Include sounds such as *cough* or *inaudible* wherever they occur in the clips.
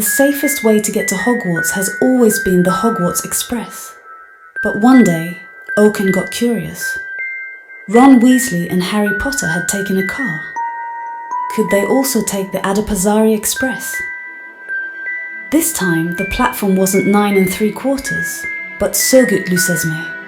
The safest way to get to Hogwarts has always been the Hogwarts Express. But one day, Oaken got curious. Ron Weasley and Harry Potter had taken a car. Could they also take the Adipazari Express? This time, the platform wasn't nine and three quarters, but Surgut Lucesme.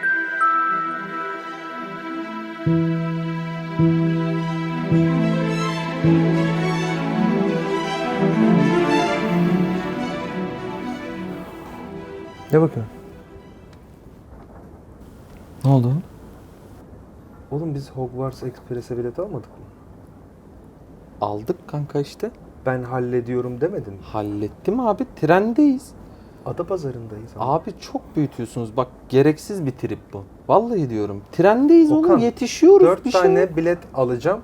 Hogwarts Express'e bilet almadık mı? Aldık kanka işte. Ben hallediyorum demedin mi? Hallettim abi. Trendeyiz. Adapazarı'ndayız. ama. Abi çok büyütüyorsunuz. Bak gereksiz bir trip bu. Vallahi diyorum. Trendeyiz Okan, oğlum. Yetişiyoruz. Dört bir şey tane yok. bilet alacağım.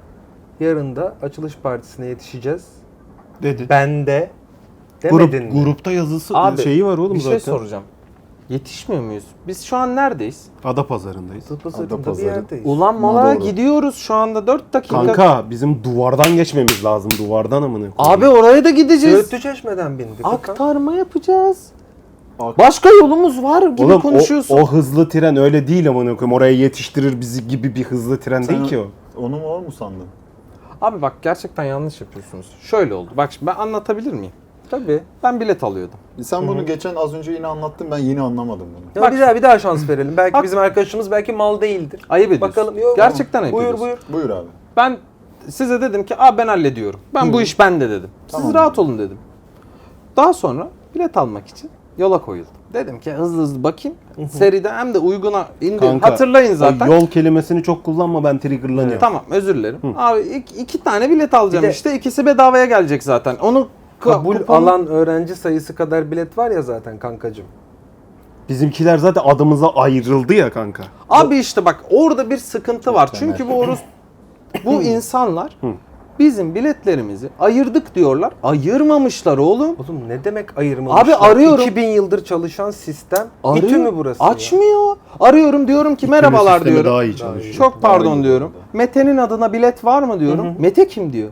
Yarın da açılış partisine yetişeceğiz. Dedi. Ben de Grup, demedin mi? grupta yazısı Abi, şeyi var oğlum bir zaten. şey soracağım. Yetişmiyor muyuz? Biz şu an neredeyiz? Adapazarı'ndayız. Adapazarı'nda bir Adapazarı. yerdeyiz. Ulan doğru. gidiyoruz şu anda 4 dakika. Kanka bizim duvardan geçmemiz lazım. Duvardan amına koyayım. Abi oraya da gideceğiz. Söğütlü Çeşme'den bindik. Aktarma yapacağız. Ak- Başka yolumuz var gibi Oğlum o, konuşuyorsun. o hızlı tren öyle değil amına koyayım. Oraya yetiştirir bizi gibi bir hızlı tren Sen değil ki o. Onu mu o mu sandın? Abi bak gerçekten yanlış yapıyorsunuz. Şöyle oldu. Bak şimdi ben anlatabilir miyim? Tabii. Ben bilet alıyordum. Sen bunu geçen az önce yine anlattın ben yine anlamadım bunu. Ya bir daha bir daha şans verelim. Belki Bak- bizim arkadaşımız belki mal değildir. Ayıp ediyorsun. Bakalım. Yok, Gerçekten ayıp Buyur ediyorsun. buyur. Buyur abi. Ben size dedim ki Aa, ben hallediyorum. Ben bu iş bende dedim. Siz Tamam. rahat olun dedim. Daha sonra bilet almak için yola koyuldum. Dedim ki hızlı hızlı bakayım. Seride hem de uyguna indir. Kanka, Hatırlayın zaten. O yol kelimesini çok kullanma ben triggerlanıyorum. Tamam özür dilerim. Abi iki, iki tane bilet alacağım Bir de- işte. İkisi bedavaya gelecek zaten. Onu Kabul kupon- alan öğrenci sayısı kadar bilet var ya zaten kankacım. Bizimkiler zaten adımıza ayrıldı ya kanka. Abi işte bak orada bir sıkıntı var. temel. Çünkü bu orus bu insanlar bizim biletlerimizi ayırdık diyorlar. Ayırmamışlar oğlum. Oğlum ne demek ayırmamışlar? Abi arıyorum. 2000 yıldır çalışan sistem. Arıyor. İTÜ mü burası? ya? Açmıyor. Arıyorum diyorum ki merhabalar sistemi diyorum. Daha iyi çalışıyor. Çok Daha pardon iyi diyorum. Mete'nin adına bilet var mı diyorum. Mete kim diyor.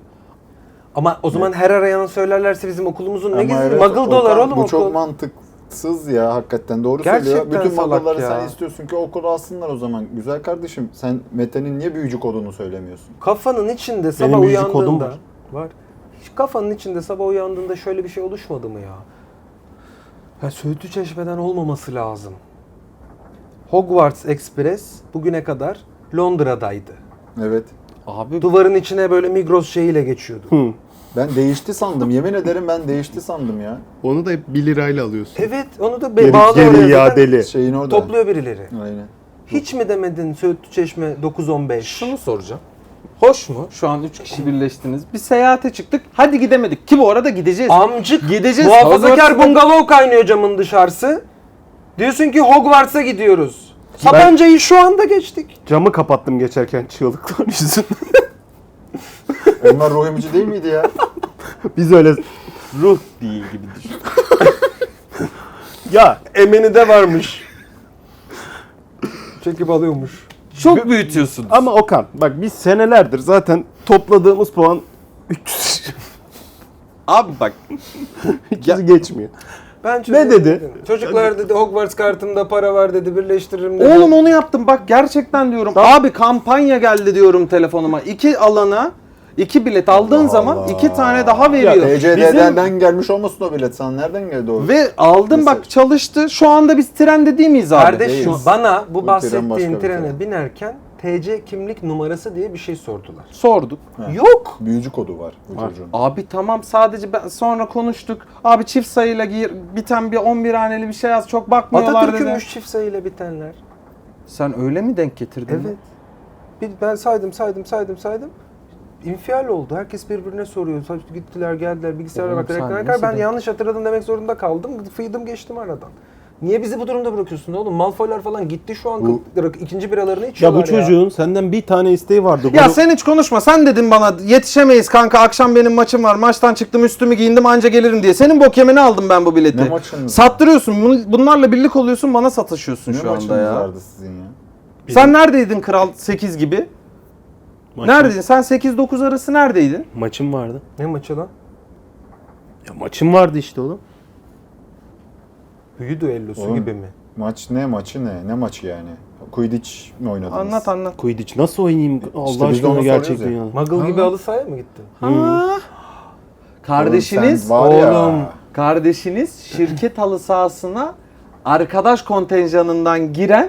Ama o zaman her arayanı söylerlerse bizim okulumuzun ne Ama gizli? evet, Muggle dolar Okan, oğlum Bu okul. çok mantıksız ya hakikaten doğru Gerçekten söylüyor. Bütün salak muggle'ları ya. sen istiyorsun ki okula alsınlar o zaman. Güzel kardeşim sen Mete'nin niye büyücü kodunu söylemiyorsun? Kafanın içinde sabah müzik kodum uyandığında var. var. Hiç kafanın içinde sabah uyandığında şöyle bir şey oluşmadı mı ya? Ya Söğütlü Çeşme'den olmaması lazım. Hogwarts Express bugüne kadar Londra'daydı. Evet. Abi Duvarın içine böyle Migros şeyiyle geçiyordu. Hı. Ben değişti sandım. Yemin ederim ben değişti sandım ya. Onu da hep 1 lirayla alıyorsun. Evet onu da Geri, be- bağlı geri oraya zaten iadeli. Şeyin orada. topluyor birileri. Aynen. Hiç mi demedin Söğütlü Çeşme 915? şunu soracağım. Hoş mu? Şu an 3 kişi birleştiniz. Bir seyahate çıktık. Hadi gidemedik. Ki bu arada gideceğiz. Amcık Gideceğiz. muhafazakar Hogwarts'ta- bungalov kaynıyor camın dışarısı. Diyorsun ki Hogwarts'a gidiyoruz. Sapanca'yı şu anda geçtik. Camı kapattım geçerken çığlıklar yüzünden. *laughs* Onlar ruh emici değil miydi ya? *laughs* Biz öyle Ruh değil gibi düşün. *laughs* ya Emeni de varmış. Çekip alıyormuş. Çok büyütüyorsunuz. ama Okan bak biz senelerdir zaten topladığımız puan 300 *laughs* Abi bak 300'ü geçmiyor. Ben Ne dedi? Çocuklar dedi Hogwarts kartımda para var dedi birleştiririm dedi. Oğlum onu yaptım bak gerçekten diyorum. Abi kampanya geldi diyorum telefonuma. İki alana iki bilet aldığın Allah zaman Allah. iki tane daha veriyor. TCD'den gelmiş olmasın o bilet sana. Nereden geldi o? Ve aldım bak çalıştı. Şu anda biz trende değil miyiz abi? Kardeşim Değil. bana bu Bu tren bahsettiğin bir trene tren. binerken TC kimlik numarası diye bir şey sordular. Sorduk. Ha. Yok. Büyücü kodu var bu Var. çocuğun. Abi tamam sadece ben sonra konuştuk. Abi çift sayıyla gir, biten bir 11 haneli bir şey yaz. Çok bakmıyorlar dedi. Atatürk'ünmüş çift sayıyla bitenler. Sen öyle mi denk getirdin? Evet. Bir, ben saydım saydım saydım saydım. İnfial oldu. Herkes birbirine soruyor. Sa- Gittiler geldiler bilgisayara Oğlum bak. sen reklam- nasıl Ben yanlış hatırladım demek zorunda kaldım. Fıydım geçtim aradan. Niye bizi bu durumda bırakıyorsun oğlum? Malfoylar falan gitti şu an. Bu- ikinci biralarını Ya içiyorlar bu çocuğun senden bir tane isteği vardı. Ya Bunu- sen hiç konuşma. Sen dedin bana yetişemeyiz kanka. Akşam benim maçım var. Maçtan çıktım üstümü giyindim anca gelirim diye. Senin bok yemeni aldım ben bu bileti. Ne maçınız? Sattırıyorsun. Bun- Bunlarla birlik oluyorsun bana satışıyorsun Ne şu anda maçınız ya. vardı sizin ya? Sen neredeydin kral 8 gibi? Maçın- Neredeydin? Sen 8-9 arası neredeydin? Maçım vardı. Ne maçı lan? Ya maçım vardı işte oğlum. Büyü düellosu Oğlum. gibi mi? Maç ne maçı ne? Ne maçı yani? Quidditch mi oynadınız? Anlat anlat. Quidditch nasıl oynayayım Allah İşte biz de aşkına onu gerçekten soruyoruz ya. Muggle gibi halı sahaya mı gittin? Ha. Kardeşiniz Oğlum sen var ya. oğlum kardeşiniz şirket halı sahasına arkadaş kontenjanından giren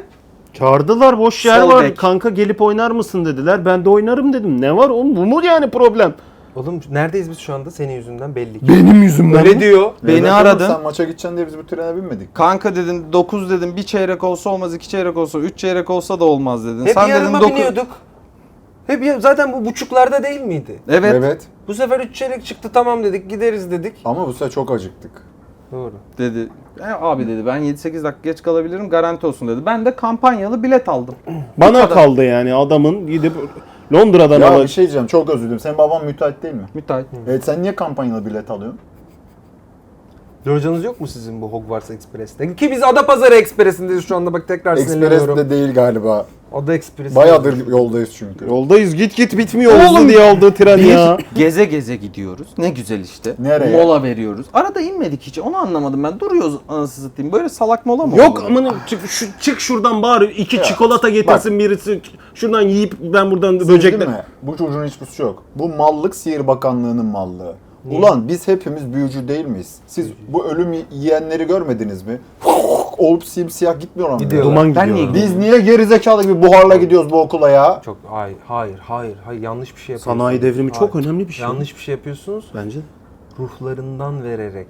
Çağırdılar boş yer Sol var. bek. Kanka gelip oynar mısın dediler. Ben de oynarım dedim. Ne var oğlum bu mu yani problem? Oğlum neredeyiz biz şu anda? Senin yüzünden belli ki. Benim yüzümden Öyle mi? diyor. Beni oğlum, aradın. Sen maça gideceksin diye biz bu trene binmedik. kanka dedin 9 dedim bir çeyrek olsa olmaz iki çeyrek olsa 3 çeyrek olsa da olmaz dedin. Hep Sen dedin yarıma dokuz- biniyorduk. Hep ya- zaten bu buçuklarda değil miydi? Evet. Evet. Bu sefer üç çeyrek çıktı tamam dedik gideriz dedik. Ama bu sefer çok acıktık. Doğru. dedi. E, abi dedi ben 7-8 dakika geç kalabilirim garanti olsun dedi. Ben de kampanyalı bilet aldım. *clears throat* Bana kaldı yani adamın gidip Londra'dan Ya bir şey diyeceğim çok özür dilerim. Senin baban müteahhit değil mi? Müteahhit. Evet sen niye kampanyalı bilet alıyorsun? Lojanız yok mu sizin bu Hogwarts Express'te? Ki biz Adapazarı Express'indeyiz şu anda bak tekrar sinirleniyorum. Express'te değil galiba. Ada Express. Bayağıdır yoldayız çünkü. Yoldayız git git bitmiyor Oğlum, hızlı diye aldığı tren ya. Geze geze gidiyoruz. Ne güzel işte. Nereye? Mola veriyoruz. Arada inmedik hiç. Onu anlamadım ben. Duruyoruz anasını satayım. Böyle salak mola mı Yok olur? amına çık, şu, çık şuradan bari iki Ya, çikolata getirsin birisi şuradan yiyip ben buradan böcekler. değil mi? Bu çocuğun hiçbir suçu yok. Bu mallık Sihir Bakanlığı'nın mallığı. Ulan biz hepimiz büyücü değil miyiz? Siz bu ölüm yiyenleri görmediniz mi? Olup simsiyah gitmiyor ama. Gidiyor. Duman Ben gidiyor. niye Biz niye gerizekalı gibi buharla gidiyoruz bu okula ya? Çok hayır hayır hayır hayır yanlış bir şey yapıyorsunuz. Sanayi devrimi çok Hayır. önemli bir şey. Yanlış bir şey yapıyorsunuz. Bence. Ruhlarından vererek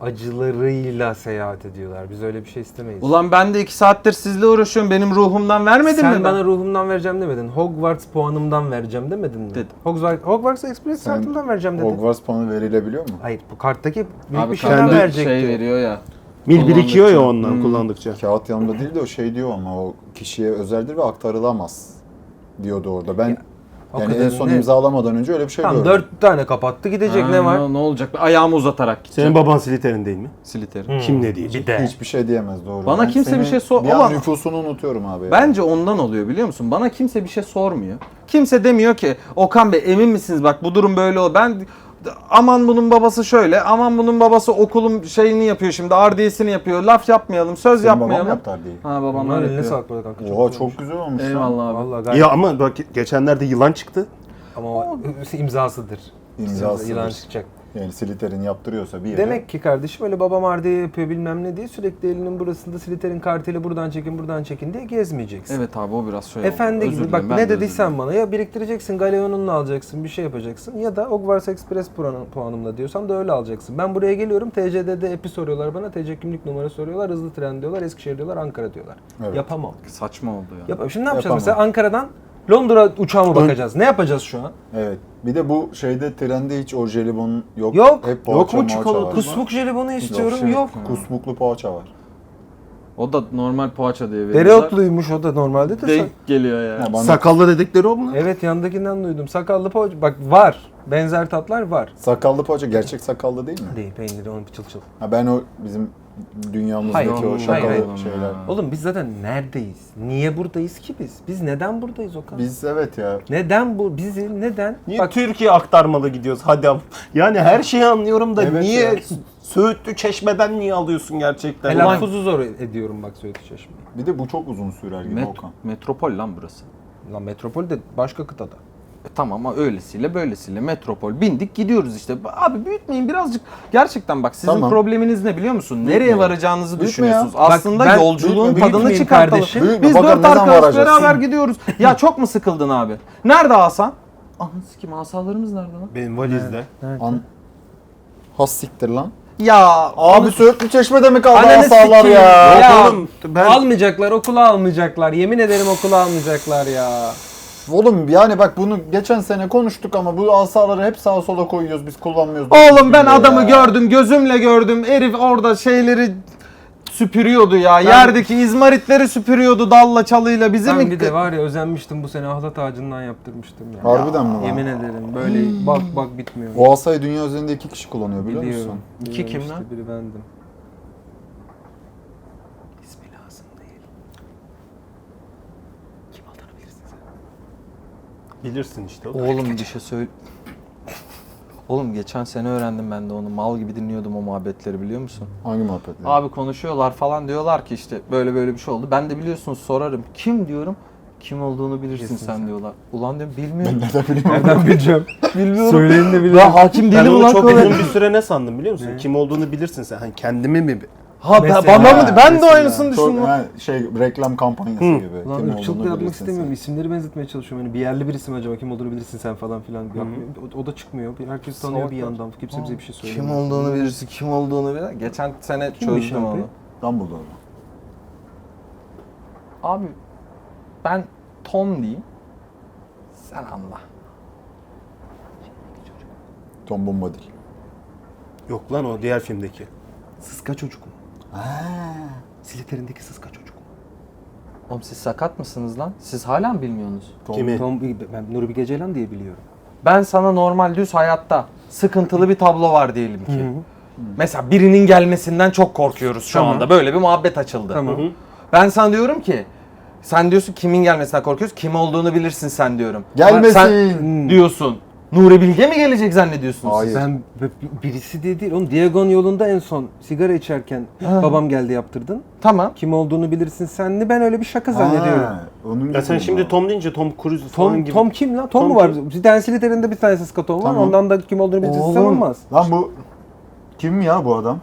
acılarıyla seyahat ediyorlar. Biz öyle bir şey istemeyiz. Ulan ben de iki saattir sizle uğraşıyorum. Benim ruhumdan vermedin Sen mi? bana ruhumdan vereceğim demedin. Hogwarts puanımdan vereceğim demedin mi? Dedim. Hogwarts, Hogwarts Express kartımdan vereceğim dedin. Hogwarts puanı verilebiliyor mu? Hayır bu karttaki büyük Abi bir şeyden kendi verecekti. şey veriyor ya. Mil birikiyor ya ondan Hmm. kullandıkça. Kağıt yanımda değil de o şey diyor ama o kişiye özeldir ve aktarılamaz diyordu orada. Ben o yani en kadar son ne? imzalamadan önce öyle bir şey Tamam gördüm. dört tane kapattı gidecek ne var? Ne olacak? Ayağımı uzatarak gideceğim. Senin baban Slytherin değil mi? Siliterim. Kim ne diyecek? Bir de. Hiçbir şey diyemez doğru. Bana kimse senin bir şey sor- Bir an nüfusunu unutuyorum abi. ya. Bence ondan oluyor biliyor musun? Bana kimse bir şey sormuyor. Kimse demiyor ki Okan Bey emin misiniz bak bu durum böyle ol. Ben aman bunun babası şöyle, aman bunun babası okulun şeyini yapıyor şimdi, ardiyesini yapıyor. Laf yapmayalım, söz Senin babam yapmayalım. yaptı diye. Ha babam Onlar öyle eline yapıyor. sağlık burada kanka. Oha çok güzel olmuş. lan. Eyvallah abi. Vallahi gayet. Ya ama bak geçenlerde yılan çıktı. Ama o imzasıdır. İmzasıdır. Yılan çıkacak. Yani Slytherin yaptırıyorsa bir yere. Demek ki kardeşim öyle babam ardiye yapıyor bilmem ne diye sürekli elinin burasında Slytherin kartıyla buradan çekin buradan çekin diye gezmeyeceksin. Evet abi o biraz şöyle Efendi oldu. gibi Özür bak dilerim, ben ne de özür bana ya biriktireceksin Galeon'unla alacaksın bir şey yapacaksın ya da Hogwarts Express puanı- puanımla diyorsam da öyle alacaksın. Ben buraya geliyorum TC'de epi soruyorlar bana TC kimlik numara soruyorlar hızlı tren diyorlar Eskişehir diyorlar Ankara diyorlar. Evet. Yapamam. Saçma oldu ya. Yapamam. Şimdi ne yapacağız Yapamam. mesela Ankara'dan Londra uçağı mı bakacağız? Ne yapacağız şu an? Evet. Bir de bu şeyde trende hiç o jelibon yok. Yok. Hep Yok poğaça mu moğaça çikolata? var. Kusmuk jelibonu istiyorum şey yok. yok. Kusmuklu poğaça var. O da normal poğaça diye veriyorlar. Dereotluymuş o da normalde de. Denk geliyor ya. Ya bana Sakallı dedikleri o mu? Evet yandakinden duydum. Sakallı poğaça. Bak var. Benzer tatlar var. sakallı poğaça gerçek sakallı değil mi? Değil peyniri onun çıl çıl. Ha ben o bizim dünyamızdaki Hayır, o hayır, şakalı hayır. şeyler. Oğlum biz zaten neredeyiz? Niye buradayız ki biz? Biz neden buradayız Okan? Biz evet ya. Neden bu? Bizi neden? Niye Bak Türkiye aktarmalı gidiyoruz? Hadi am- Yani her şeyi anlıyorum da Evet niye ya. Söğütlü Çeşme'den niye alıyorsun gerçekten? telaffuzu zor ediyorum bak Söğütü Çeşme'yi. Bir de bu çok uzun sürer gibi Met- Okan. metropol lan burası. Lan metropol de başka kıtada. E tamam ama öylesiyle böylesiyle metropol bindik gidiyoruz işte. Abi büyütmeyin birazcık. Gerçekten bak sizin Tamam. probleminiz ne biliyor musun? Nereye Büyütmeyin. varacağınızı Büyütme düşünüyorsunuz. ya. Bak Aslında ben- yolculuğun Büyütme, tadını büyütmeyin çıkartalım. kardeşim. Büyütme, Biz bakalım dört ne zaman arkadaş varacağız? beraber gidiyoruz. ya çok mu sıkıldın abi? Nerede Hasan? Anı sikim asalarımız nerede lan? Benim valizde. An Has siktir lan. Ya Abi Söğütlü Çeşme'de mi kaldı Ananı asallar sikeyim. ya? Ya, oğlum, ben- Almayacaklar, okula almayacaklar. Yemin ederim okula almayacaklar ya. Oğlum yani bak bunu geçen sene konuştuk ama bu asaları hep sağa sola koyuyoruz biz kullanmıyoruz. Oğlum ben Ya. adamı gördüm gözümle gördüm. Herif orada şeyleri süpürüyordu ya. Yerdeki izmaritleri süpürüyordu dalla çalıyla. Bizim Ben bir de var ya özenmiştim bu sene ahlat ağacından yaptırmıştım ya. Harbiden mi lan? Yemin ederim böyle bak bak bitmiyor. O asayı dünya üzerinde iki kişi kullanıyor biliyor Biliyorum. musun? İki Biliyorum kim işte, lan? Biri bendim. İsmi lazım değil. Kim olduğunu bilirsin sen. İşte. o. Oğlum bir şey söyle. Oğlum geçen sene öğrendim ben de onu. Mal gibi dinliyordum o muhabbetleri biliyor musun? Hangi muhabbetler? Abi konuşuyorlar falan diyorlar ki işte böyle böyle bir şey oldu. Ben de biliyorsunuz sorarım. Kim diyorum? Kim olduğunu bilirsin sen diyorlar. Ulan diyorum bilmiyorum. Ben nereden bileyim? Nereden *laughs* bileceğim? bilmiyorum. Söyleyin de Ben hakim Ben değilim onu ulan çok kolay. uzun bir süre ne sandım biliyor musun? Kim olduğunu bilirsin sen. Hani kendimi mi? Ha ben, Mesela- bana mı? Ben de mesela. aynısını Çok, düşündüm. ha, şey reklam kampanyası gibi. Ulan Kim ırkçılık da olduğunu yapmak bilirsin istemiyorum. sen. İsimleri benzetmeye çalışıyorum. Hani bir yerli birisi mi acaba kim olduğunu bilirsin sen falan filan. O, o da çıkmıyor. Herkes tanıyor bir yandan. Kimse bize bir şey söylemiyor. Kim olduğunu bilirsin, kim olduğunu bilir. Geçen sene Kimmiş çözdüm abi? onu. Dumbledore. Abi ben Tom diyeyim. Sen anla. Tom Bombadil. Yok lan o diğer filmdeki. Sıska çocuk mu? Slytherin'deki sıska çocuk? Oğlum siz sakat mısınız lan? Siz hala mı bilmiyorsunuz? Tom, Kimi? Tom, ben Nuri Bilge Ceylan diye biliyorum. Ben sana normal düz hayatta sıkıntılı bir tablo var diyelim ki. Mesela birinin gelmesinden çok korkuyoruz şu Tamam. anda. Böyle bir muhabbet açıldı. Tamam. Ben sana diyorum ki sen diyorsun kimin gelmesinden korkuyoruz? Kim olduğunu bilirsin sen diyorum. Gelmesin. Sen diyorsun. Nuri Bilge mi gelecek zannediyorsunuz Hayır. siz? Ben b- birisi diye değil. Oğlum Diagon yolunda en son sigara içerken babam geldi yaptırdın. Tamam. Kim olduğunu bilirsin senli. Ben öyle bir şaka zannediyorum. Ha, onun Ya sen gibi şimdi. Tom deyince Tom Cruise falan Tom, gibi. Tom kim lan? Tom, Tom mu var? kim? Bir tane Slytherin'de bir var. Tamam. Ondan da kim olduğunu bilirsin sen Oğlum. olmaz. Lan bu kim ya bu adam?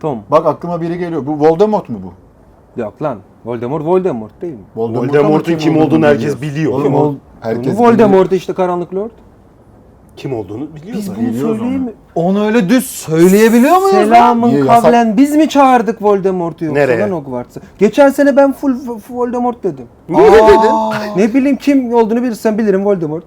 Tom. Bak aklıma biri geliyor. Bu Voldemort mu bu? Yok lan. Voldemort Voldemort değil mi? Voldemort Voldemort'un ama kim olduğunu herkes biliyor. Oğlum, Kim o- ol- herkes Voldemort işte Karanlık Lord. Kim olduğunu biliyor Biz bunu biliyoruz söyleyeyim onu. mi? Onu öyle düz söyleyebiliyor muyuz lan? Selamın yasak- kavlen biz mi çağırdık Voldemort'u yoksa Nereye? lan Hogwarts'a? Geçen sene ben full f- Voldemort dedim. Niye dedin? Ne bileyim kim olduğunu bilirsen bilirim Voldemort.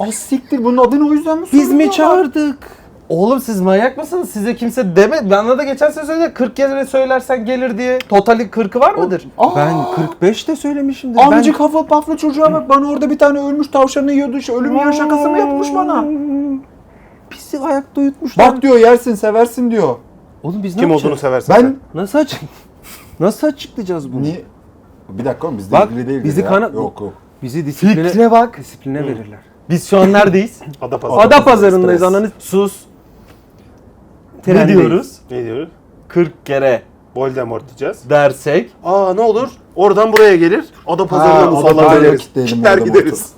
Az siktir bunun adını o yüzden mi Biz mi söylüyorlar? çağırdık? Oğlum siz manyak mısınız? Size kimse demedi. Bana da geçen sene söyledi. 40 kere söylersen gelir diye. Totali 40'ı var mıdır? Aa, Ben 45 de söylemişimdir. Amcık hava paflı çocuğa bak bana orada bir tane ölmüş tavşanı yiyordu. Şu ölüm yiyor şakası mı yapmış bana? Pisi ayakta uyutmuşlar. Bak diyor yersin seversin diyor. Oğlum biz ne Kim yapacağız? olduğunu seversen. Ben Nasıl açık? Nasıl açıklayacağız bunu? niye? Bir dakika oğlum bizde Bak, ilgili değil. bizi ya. kana- Yok yok. Bizi disipline, Fikre bak. disipline verirler. Biz şu an neredeyiz? Ada pazarı. Ada pazarındayız ananı. Sus. Ne Trendeyiz. diyoruz? Ne diyor? 40 kere Voldemort diyeceğiz. dersek. Aa ne olur? Oradan buraya gelir. Ada Ha, musallat pazarına ederiz. kitleyelim Kitler Voldemort'u. gideriz.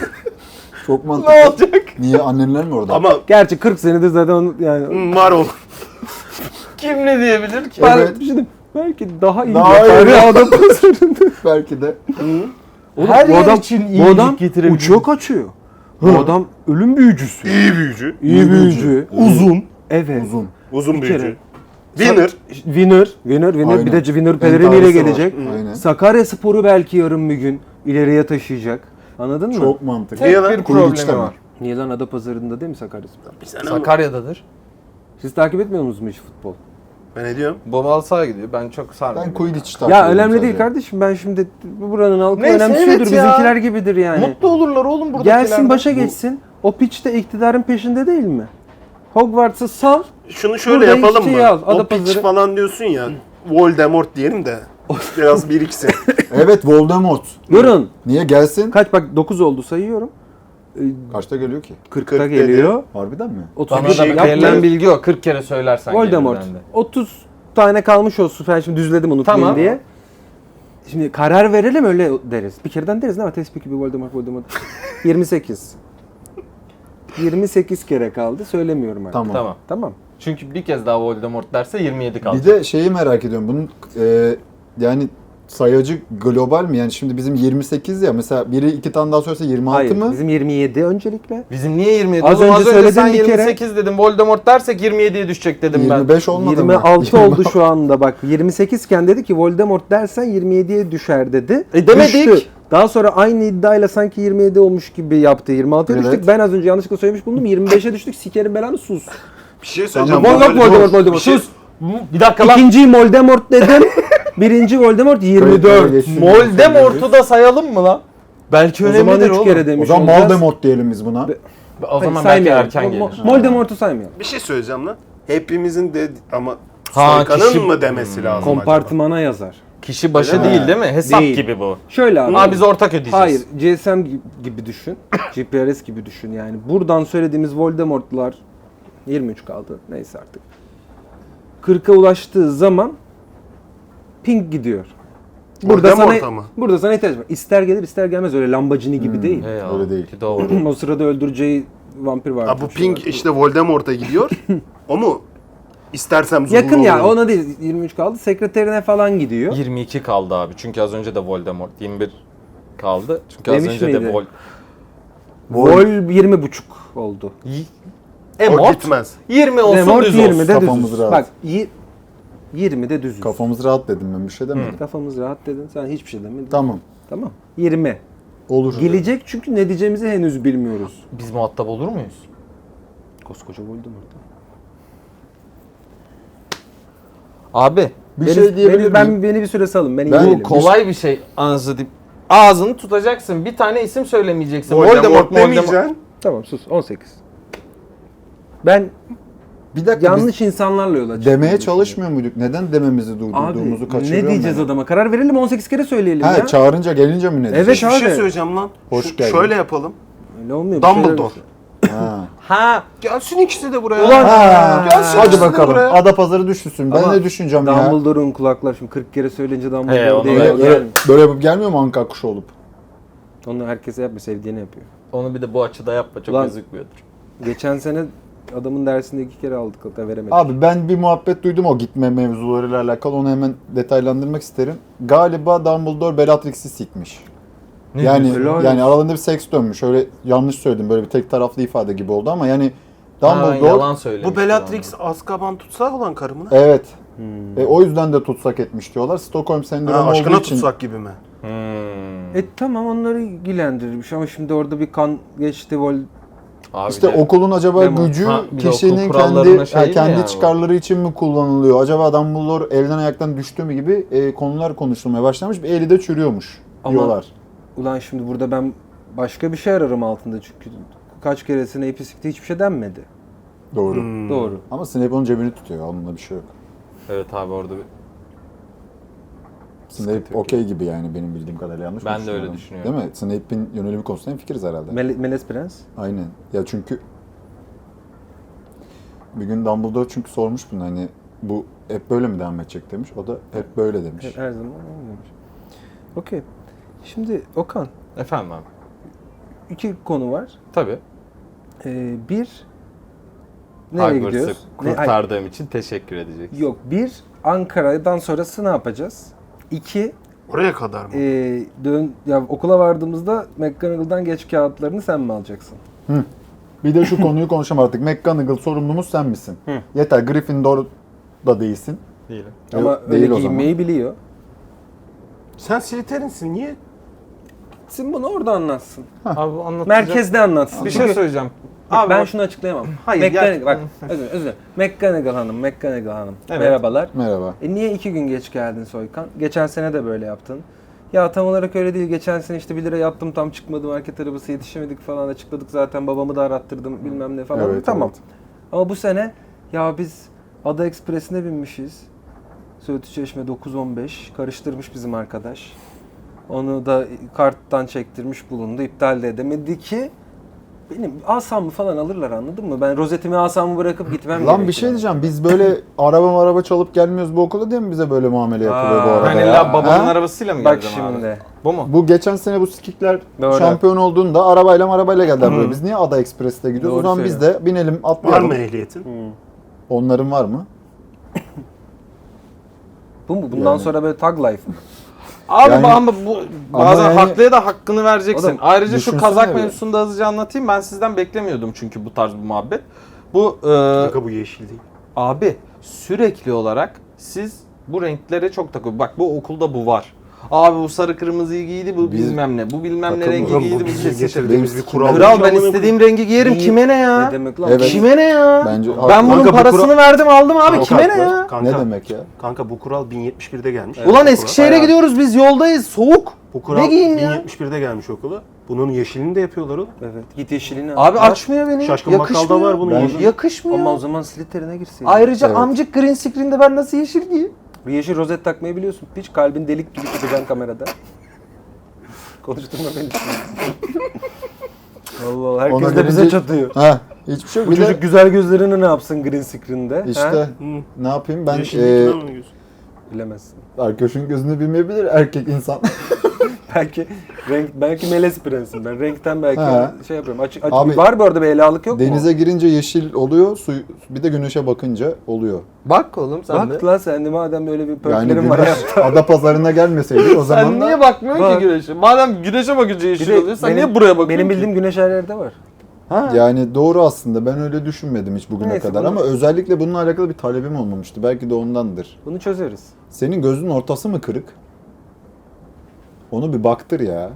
*laughs* Çok mantıklı. Ne olacak? Niye annenler mi orada? Ama Gerçi 40 senedir zaten onu yani. hmm, var ol. *laughs* Kim ne diyebilir ki? Ben Evet. diyeyim, Belki daha iyi Daha yapar iyi. ya adam *laughs* pazarında. Belki de. Oğlum, Her bu yer adam, için bu iyilik adam getirebilir. uçuyor kaçıyor. Bu adam ölüm büyücüsü. İyi büyücü. İyi büyücü. Uzun. Evet. Uzun. Uzun Bir büyücü. kere. Winner. Winner, winner, winner. Aynen. Bir de winner Entarisi pelerin'iyle var. gelecek. Aynen. Sakarya Sporu belki yarın bir gün ileriye taşıyacak. Anladın mı? Çok mantıklı. Tek bir problemi mi? var. Niye lan Ada Pazarı'nda değil mi Sakarya Spor? Bir sene ama- Sakarya'dadır. Siz takip etmiyor musunuz hiç futbol? Ben ne diyorum? Babal sağa gidiyor. Ben çok sarmıyorum. Ben Ya takip ediyorum önemli değil kardeşim. Ben şimdi bu buranın halkı Neyse, önemsiyordur. evet ya. Bizimkiler gibidir yani. Mutlu olurlar oğlum buradakiler. Gelsin başa geçsin. O piçte iktidarın peşinde değil mi? Hogwarts'ı sal. Şunu şöyle Burada yapalım mı? şey al, o piç falan diyorsun ya. Voldemort diyelim de. Biraz biriksin. *laughs* Evet Voldemort. Durun. Niye gelsin? Kaç bak 9 oldu sayıyorum. Ee, Kaçta geliyor ki? 40'ta 40 geliyor. Harbiden mi? 30 Bana bir şey da verilen bilgi o. 40 kere söylersen Voldemort. gelir bende. 30 tane kalmış olsun. Ben şimdi düzledim unutmayın Tamam. diye. Şimdi karar verelim öyle deriz. Bir kereden deriz değil mi? Tespih gibi Voldemort, Voldemort. *laughs* 28. 28 kere kaldı. Söylemiyorum artık. Tamam. Tamam. Tamam. Çünkü bir kez daha Voldemort derse 27 kaldı. Bir de şeyi merak ediyorum. Bunun e, yani sayacı global mi? Yani şimdi bizim 28 ya mesela biri iki tane daha söylese 26 Hayır. mı? Bizim 27 öncelikle. Bizim niye 27? Az önce az önce sen söyledin bir kere. 28 dedim. Voldemort dersek 27'ye düşecek dedim ben. 25 olmadı mı? 26 *laughs* oldu şu anda bak. 28 iken dedi ki Voldemort dersen 27'ye düşer dedi. E demedik. Düştü. Daha sonra aynı iddiayla sanki 27 olmuş gibi yaptı. 26'ya Evet. düştük. Ben az önce yanlışlıkla söylemiş bulundum. 25'e düştük. Sikerim belanı sus. Bir şey söyleyeceğim. Tamam, Voldemort, Voldemort, Voldemort. Bir şey- Sus. Bir dakika lan. İkinci Voldemort dedim. *laughs* Birinci Voldemort 24. geçsin. Voldemort'u da sayalım mı lan? Belki O zaman önemlidir 3 oğlum. kere O demiş zaman olacağız. Voldemort diyelim biz buna. O Hayır, zaman belki saymayalım. erken Mo- gelir. Mo- Voldemort'u saymayalım. Bir şey söyleyeceğim lan. Hepimizin de ama Ha, soykanın kişi- mı demesi lazım acaba? Kompartımana yazar. Kişi başı Öyle mi? değil değil mi? Hesap Değil. gibi bu. Şöyle abi. Aa biz ortak ödeyeceğiz. Hayır, GSM gi- gibi düşün. *coughs* GPRS gibi düşün yani. Buradan söylediğimiz Voldemort'lar 23 kaldı. Neyse artık. 40'a ulaştığı zaman ping gidiyor. Burada Voldemort sana ama. burada sana ihtiyaç var. İster gelir ister gelmez öyle Lambacini gibi değil. Eyvallah. Öyle değil. Ki Doğru. *clears throat* o sırada öldüreceği vampir var. Ha, bu ping işte Voldemort'a gidiyor. *laughs* o mu? İstersem zuhur Yakın ya olurum. ona değil 23 kaldı. Sekreterine falan gidiyor. 22 kaldı abi. Çünkü az önce de Voldemort 21 kaldı. Çünkü az Demiş önce de miydi? Vol Vol 20 buçuk oldu. Y- O Emort gitmez. 20 olsun Remort düz 20 olsun. de Kafamız düzüz. rahat. Bak y- 20 de düzüz. Kafamız rahat dedim ben bir şey demedim. Kafamız rahat dedin. Sen hiçbir şey demedin. Tamam. Tamam. 20. Olur. Gelecek çünkü ne diyeceğimizi henüz bilmiyoruz. Biz muhatap olur muyuz? Koskoca Voldemort. Abi Bir beni, şey diyebilir beni, ben, beni bir süre salın. Ben, Ben- iyi bu kolay bir şey anasını diyeyim. Ağzını tutacaksın. Bir tane isim söylemeyeceksin. Voldemort, Voldemort, demeyeceksin. Tamam sus. 18. Ben Bir dakika yanlış insanlarla yola biz çıktım. demeye çalışmıyor muyduk? Neden dememizi durdurduğumuzu Abi kaçırıyorum ne diyeceğiz ben. adama? Karar verelim 18 kere söyleyelim Ha ya. çağırınca gelince mi ne Evet diyeceğiz? Bir şey abi. söyleyeceğim lan. Hoş Şu- geldin. Şöyle yapalım. Öyle olmuyor. şeyler- Dumbledore. Ha. Ha Gelsin ikisi de buraya. Ulan- Ha, Gelsin hadi ikisi de bakalım. buraya. Ada pazarı düşünsün. Ben Ama ne düşüneceğim ya? Dumbledore'un kulaklar şimdi 40 kere söyleyince He, Dumbledore onu diye ben- Böyle, gelmiyor. böyle, yapıp gelmiyor mu anka kuşu olup? Onu herkese yapma sevdiğini yapıyor. onu bir de bu açıda yapma çok Ulan- gözükmüyordur. Geçen sene adamın dersinde iki kere aldık hatta veremedik. Abi ben bir muhabbet duydum o gitme mevzularıyla alakalı. Onu hemen detaylandırmak isterim. Galiba Dumbledore Bellatrix'i sikmiş. Ne yani diyorsun? Yani aralarında bir seks dönmüş. Öyle yanlış söyledim. Böyle bir tek taraflı ifade gibi oldu ama yani Ha, Dumbledore yalan söylemiş. Bu Bellatrix Azkaban tutsak olan karı mı? evet. Hmm. E, o yüzden de tutsak etmiş diyorlar. Stockholm sendromu Ha, aşkına olduğu için. tutsak gibi mi? Hmm. E tamam onları ilgilendirirmiş ama şimdi orada bir kan geçti vol Abi İşte de- okulun acaba Demo. gücü Ha, bir de okul kişinin kurallarına kendi şey mi kendi yani bu? çıkarları için mi kullanılıyor? Acaba Dumbledore elden ayaktan düştü mü gibi e, konular konuşulmaya başlamış. Bir eli de çürüyormuş Ama- diyorlar. Ulan şimdi burada ben başka bir şey ararım altında çünkü kaç keresine ipi sikti hiçbir şey denmedi. Doğru. Hmm. Doğru. Ama Snape onun cebini tutuyor. Onunla bir şey yok. Evet abi orada bir... Snape okey gibi yani benim bildiğim kadarıyla yanlış mı Ben de öyle düşünüyorum? Değil mi? Snape'in yönelimi konusunda hemfikiriz herhalde. Mel- Melez Prens. Aynen. Ya çünkü bir gün Dumbledore çünkü sormuş bunu hani bu hep böyle mi devam edecek demiş. O da hep böyle demiş. Her, her zaman olmamış. Okey. Şimdi Okan Efendim abi. iki konu var. Tabii. Ee, bir nereye Hogwarts'ı gidiyoruz? Ne- ay- kurtardığım için teşekkür edeceksin. yok bir Ankara'dan sonrası ne yapacağız? İki Oraya kadar mı? e, dön ya okula vardığımızda McGonagall'dan geç kağıtlarını sen mi alacaksın? Bir de şu konuyu konuşalım artık. McGonagall sorumlumuz sen misin? Hı. Yeter Gryffindor da değilsin. Değilim. Ama Yok, öyle değil o zaman. giyinmeyi biliyor. Sen Slytherin'sin niye? Sen bunu orada anlatsın. Abi anlatacağım. Merkezde anlatsın. Bir şey söyleyeceğim. Bak, ben bak- şunu açıklayamam. *laughs* Hayır, McGonagall, gel- bak özür özür dilerim. McGonagall hanım, McGonagall hanım. Evet. Merhabalar. Merhaba. E niye iki gün geç geldin Soykan? Geçen sene de böyle yaptın. Ya tam olarak öyle değil. Geçen sene işte 1 lira yattım tam çıkmadı market arabası yetişemedik falan açıkladık zaten babamı da arattırdım bilmem ne falan. Evet, tamam. evet. Ama bu sene ya biz Ada Ekspresi'ne binmişiz. Söğütü Çeşme 915 karıştırmış bizim arkadaş. Onu da karttan çektirmiş bulundu. iptal de edemedi ki benim asamı falan alırlar anladın mı? Ben rozetimi asamı bırakıp gitmem Lan bir gerekiyor. şey diyeceğim. Biz böyle araba araba çalıp gelmiyoruz bu okula diye mi bize böyle muamele yapılıyor bu arada Ben ya? illa babanın Ha? arabasıyla mı Bak geleceğim abi? şimdi. Bu mu? Bu geçen sene bu sikikler Doğru. şampiyon olduğunda arabayla arabayla geldiler buraya. Biz niye Ada Ekspres'te gidiyoruz? Doğru o zaman biz de binelim Var atlayalım. mı ehliyetin? Onların var mı? Bu mu? Bundan Yani. sonra böyle tag life mı? Abi Yani- ama bu bazen yani- haklıya da hakkını vereceksin. Oğlum, Ayrıca şu düşünsene kazak bir. mevzusunu da hızlıca anlatayım. Ben sizden beklemiyordum çünkü bu tarz bir muhabbet. Bu e, Kanka bu yeşil değil. abi sürekli olarak siz bu renklere çok takıyor. Bak bu okulda bu var. Abi bu sarı kırmızıyı giydi bu Biz- bilmem ne. Bu bilmem ne rengi Oğlum giydi bu bizim kesin. getirdiğimiz bir kural. Kral ben istediğim rengi giyerim. Kime ne ya? Ne demek lan? Evet. Kime ne ya? Bence ben haklı. bunun Kanka bu parasını kural- verdim aldım abi. Kanka, Kime ne ya? Kanka, Ne demek ya? Kanka bu kural 1071'de gelmiş. Ulan Bu kural- Eskişehir'e Bayağı- gidiyoruz biz yoldayız. Soğuk. Bu kural Ne giyeyim ya? 1071'de gelmiş okula. Bunun yeşilini de yapıyorlar oğlum. Evet. Git yeşilini Abi al. açmıyor beni. Şaşkın Yakışmıyor. Bakkal'da var bunun Ben- yeşili. Yakışmıyor. Ama o zaman Slytherin'e girsin. Ayrıca Evet. amcık green screen'de ben nasıl yeşil giyeyim? Yeşil rozet takmayı biliyorsun. Hiç kalbin delik gibi çıkacaksın kamerada. Konuşturma beni. Allah Allah herkes Ona de bize gelince- çatıyor. Ha, hiçbir şey yok. Bu Bir de çocuk güzel gözlerini ne yapsın green screen'de? işte ha? ne yapayım ben Yeşillik e, mı diyorsun? Bilemezsin. arkadaşın gözünü bilmeyebilir erkek insan. *laughs* Belki renk belki melez prensim ben. Renkten belki Ha. şey yapıyorum. Açık, açık, Abi, var bu arada bir helalık yok Denize mu? girince yeşil oluyor, su bir de güneşe bakınca oluyor. Bak oğlum sen Bak lan sen de madem böyle bir Yani pörklerin var güneş ya. ada pazarına gelmeseydi o zaman Sen da niye bakmıyorsun Bak. ki güneşe? Madem güneşe bakınca Bir yeşil de oluyor sen benim- niye buraya bakıyorsun Benim ki? bildiğim güneş her yerde var. Ha. yani doğru aslında ben öyle düşünmedim hiç bugüne Neyse, kadar bunu- ama özellikle bununla alakalı bir talebim olmamıştı. Belki de ondandır. Bunu çözeriz. Senin gözünün ortası mı kırık? Onu bir baktır ya.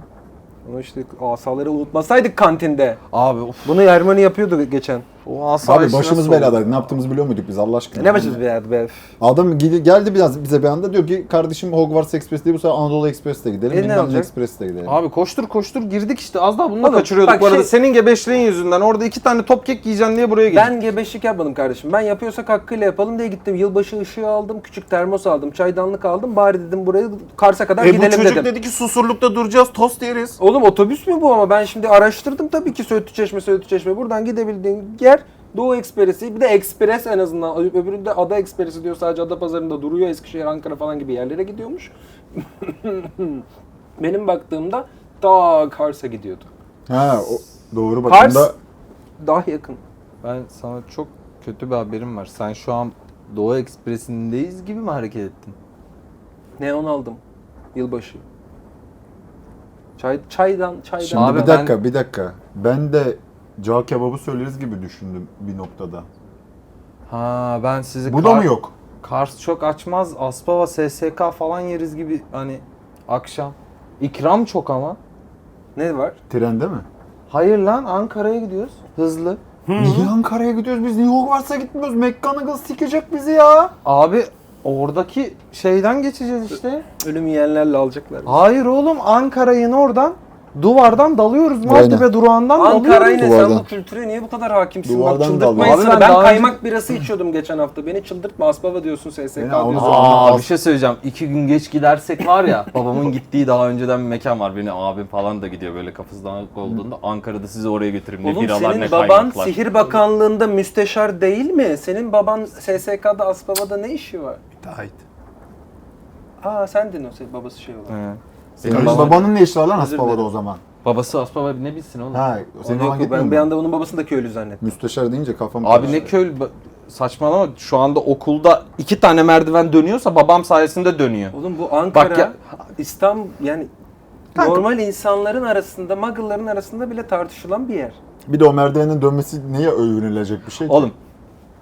Onu işte asaları unutmasaydık kantinde. Abi of. Bunu Ermani yapıyordu geçen. O asa Abi başımız beladaydı. Ne yaptığımızı biliyor muyduk biz Allah aşkına? Ne başımız yerde be. Adam gidi- geldi biraz bize bir anda diyor ki kardeşim Hogwarts Express değil bu sefer Anadolu Express'te gidelim. E, ne bilmem olacak? Express'te gidelim. Abi koştur koştur girdik işte az daha bunu da Oğlum, kaçırıyorduk bak bu arada. şey- Senin gebeşliğin yüzünden orada iki tane top kek yiyeceksin diye buraya geldik. Ben gebeşlik yapmadım kardeşim. Ben yapıyorsak hakkıyla yapalım diye gittim. Yılbaşı ışığı aldım, küçük termos aldım, çaydanlık aldım. Bari dedim buraya Kars'a kadar E bu gidelim çocuk dedim. dedi ki susurlukta duracağız tost yeriz. Oğlum otobüs mü bu ama ben şimdi araştırdım tabii ki Söğütlü Çeşme, Söğütlü Çeşme. Buradan gidebildiğin yer Doğu Ekspresi. Bir de Ekspres en azından. Öbüründe Ada Ekspresi diyor sadece Ada Pazarı'nda duruyor. Eskişehir, Ankara falan gibi yerlere gidiyormuş. *laughs* Benim baktığımda daha Kars'a gidiyordu. Ha o, doğru. Kars daha yakın. Ben sana çok kötü bir haberim var. Sen şu an Doğu Ekspresi'ndeyiz gibi mi hareket ettin? Neon aldım. Yılbaşı. Çay, çaydan, çaydan. Şimdi Abi bir ben- dakika bir dakika. Ben de cağ kebabı söyleriz gibi düşündüm bir noktada. Ha ben sizi Bu da Kar- mı yok? Kars çok açmaz. Aspava, SSK falan yeriz gibi hani akşam. İkram çok ama. Ne var? Trende mi? Hayır lan Ankara'ya gidiyoruz. Hızlı. Niye Ankara'ya gidiyoruz biz? Niye Hogwarts'a gitmiyoruz? McGonagall sikecek bizi ya. Abi oradaki şeyden geçeceğiz işte. Ölüm yiyenlerle alacaklar. Hayır oğlum Ankara'nın oradan duvardan dalıyoruz. Maltepe durağından Ankara dalıyoruz. yine sen Duvardan. bu kültüre niye bu kadar hakimsin? Duvardan Bak çıldırtmayı dalıyor. Abi ben Ben daha önce- kaymak birası içiyordum geçen hafta. Beni çıldırtma Aspava diyorsun SSK Beni onu diyorsun. Aa bir şey söyleyeceğim. İki gün geç gidersek var ya *laughs* babamın gittiği daha önceden bir mekan var. Benim abim falan da gidiyor böyle kafası dağınık olduğunda. Ankara'da sizi oraya götüreyim. Ne Oğlum biralar senin ne baban kaymaklar. Sihir Bakanlığı'nda müsteşar değil mi? Senin baban SSK'da Aspava'da ne işi var? Müteahhit. Aa sendin o senin babası şey olan. He. Senin babam- babanın ne işi var lan Özür Aspava'da dilerim. o zaman? Babası Aspava ne bilsin oğlum. Ha, senin Yok, baban yok, gitmiyor ben mu? bir anda bunun babasını da köylü zannettim. Müsteşar deyince kafam Abi ne karıştı. köy saçmalama şu anda okulda iki tane merdiven dönüyorsa babam sayesinde dönüyor. Oğlum bu Ankara, Bak ya- İstanbul yani Kanka- normal insanların arasında, muggle'ların arasında bile tartışılan bir yer. Bir de o merdivenin dönmesi niye övünülecek bir şey ki? Oğlum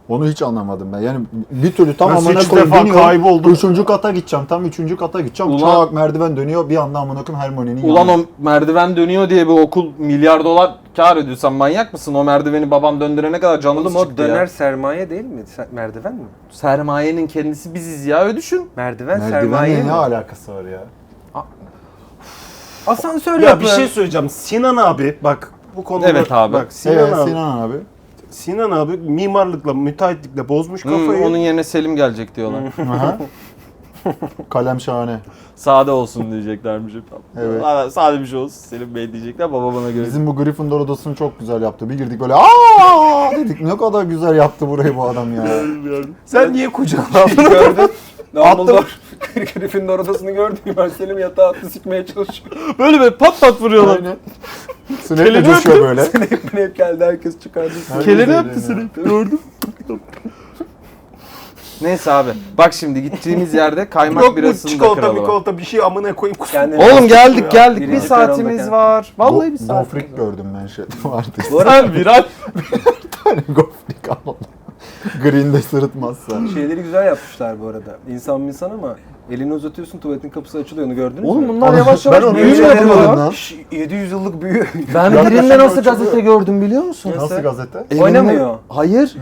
Onu hiç anlamadım ben. Yani bir türlü tam Ben amına koyayım defa biniyorum. kayboldum. Üçüncü kata gideceğim. Tam üçüncü kata gideceğim. Ulan- Çak merdiven dönüyor. Bir anda amına koyayım Hermione'nin ulan o merdiven dönüyor diye bir okul milyar dolar kar ediyorsan manyak mısın? O merdiveni babam döndürene kadar canlı o döner ya. sermaye değil mi? Se- merdiven mi? Sermayenin kendisi biziz ya öyle düşün. Merdiven, sermaye Merdivenle mi? ne alakası var ya? Asansör Ya yapın. bir şey söyleyeceğim. Sinan abi bak bu konuda Evet abi. bak Sinan evet abi. Sinan abi. Sinan abi mimarlıkla, müteahhitlikle bozmuş Hmm, kafayı. onun yerine Selim gelecek diyorlar. Aha. *laughs* Kalem şahane. Sade olsun diyeceklermiş. Evet. Sade bir şey olsun Selim Bey diyecekler baba bana göre. Bizim bu Gryffindor odasını çok güzel yaptı. Bir girdik böyle aa dedik. Ne kadar güzel yaptı burayı bu adam ya. Sen niye kucağına aldın? *laughs* gördün. Dumbledore *laughs* Gryffindor odasını gördüm. Ben Selim yatağa attı sikmeye çalışıyor. Böyle böyle pat pat vuruyorlar. Aynen. Snape de coşuyor böyle. hep hep geldi herkes çıkardı. Keleni yaptı Selim. Gördüm. Neyse abi. Bak şimdi gittiğimiz yerde kaymak Yok mu birasını da çikolata kralı var. mikolata bir şey amına koyayım kusur. Oğlum geldik geldik. Bir Birinci saatimiz var. Vallahi bir Go- saat. Gofrik gördüm ben şey *laughs* vardı. Bu arada Sen viral. *laughs* Gofrik alalım. *laughs* Green'de sırıtmazsa. şeyleri güzel yapmışlar bu arada. İnsan mı insan ama elini uzatıyorsun tuvaletin kapısı açılıyor onu gördünüz Oğlum mü? bunlar Ama yavaş ben yavaş onu büyü hiç mü yapmadım yapıyorlar? lan. Şş, 700 yıllık büyü. Ben Ya birinde nasıl ölçü- gazete gördüm biliyor musun? Nasıl gazete? Elimle- Oynamıyor. Hayır.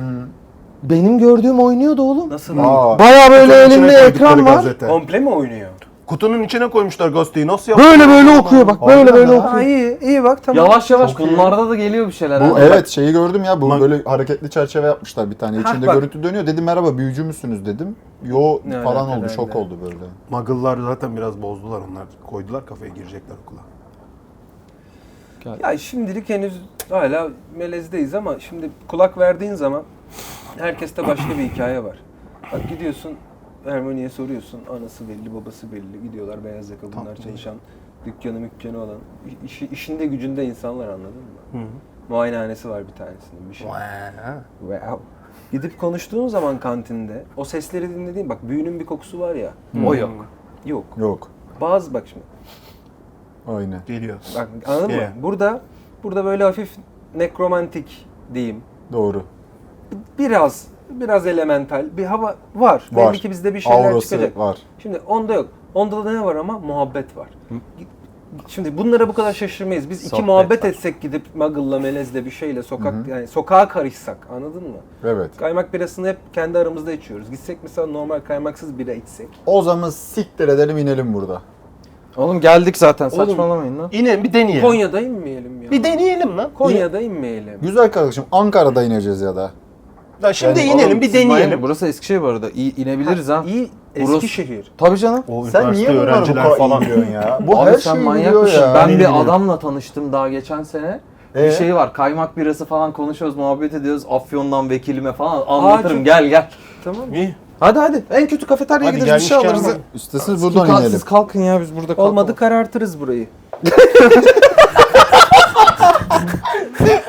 Benim gördüğüm oynuyordu oğlum. Nasıl? Aa, Baya böyle elinde koydukları ekran var. gazete. Komple mi oynuyor? Kutunun içine koymuşlar gazeteyi. Nasıl yaptın? Böyle böyle okuyor bak böyle böyle ha. okuyor. Ha iyi iyi bak tamam. Yavaş yavaş bunlarda da geliyor bir şeyler. Bu ha. evet şeyi gördüm ya bu Bak- böyle hareketli çerçeve yapmışlar bir tane. Ha, İçinde bak. görüntü dönüyor. Dedim merhaba büyücü müsünüz dedim. Yo Ne falan alaka oldu şok herhalde. oldu böyle. Muggle'lar zaten biraz bozdular onlar. Koydular kafaya girecekler okula. Ya şimdilik henüz hala melezdeyiz ama şimdi kulak verdiğin zaman herkeste başka bir hikaye var. Bak gidiyorsun Hermione'ye soruyorsun. Anası belli, babası belli. Gidiyorlar beyaz yakalı bunlar çalışan, dükkanı mükkanı olan, işi, işinde gücünde insanlar anladın mı? Muayenehanesi var bir tanesinin bir şey. Wow. Gidip konuştuğun zaman kantinde o sesleri dinlediğin bak büyünün bir kokusu var ya. O yok. Yok. Yok. Bazı bak şimdi. Aynen. Geliyor. Bak anladın mı? Yeah. Burada burada böyle hafif nekromantik diyeyim. Doğru. Biraz biraz elemental bir hava var. Var. Belli ki bizde bir şeyler Aurası çıkacak. var. Şimdi onda yok. Onda da ne var ama muhabbet var. Şimdi bunlara bu kadar şaşırmayız. Biz iki Sohbet muhabbet var. etsek gidip Muggle'la Melez'le bir şeyle sokak yani sokağa karışsak anladın mı? Evet. Kaymak birasını hep kendi aramızda içiyoruz. Gitsek mesela normal kaymaksız bira içsek. O zaman siktir edelim inelim burada. Oğlum geldik zaten Oğlum- saçmalamayın lan. İnelim bir deneyelim. Konya'da inmeyelim ya. Bir deneyelim lan. Konya'da inmeyelim. Güzel kardeşim Ankara'da ineceğiz ya da. Ya şimdi Yani inelim Oğlum, bir siz deneyelim. Burası Eskişehir bu arada. İyi, inebiliriz ha. İyi Burası- Eskişehir. Tabii canım. O Sen niye üniversite bunları bu öğrenciler kadar falan. iyi biliyorsun ya? *laughs* Bu Abi her sen şeyi manyak biliyor mısın? ya. Ben bir adamla tanıştım daha geçen sene. Ee? Bir şey var. Kaymak birası falan konuşuyoruz, muhabbet ediyoruz. Afyon'dan vekilime falan anlatırım. çok- Gel gel. Tamam. İyi. Hadi hadi. En kötü kafeteryaya Hadi gideriz bir şey gelmişken alırız. bak. İstesiniz Siz buradan kalk- inelim. Siz kalkın ya biz burada kalkalım. Olmadı karartırız burayı. *laughs* *laughs*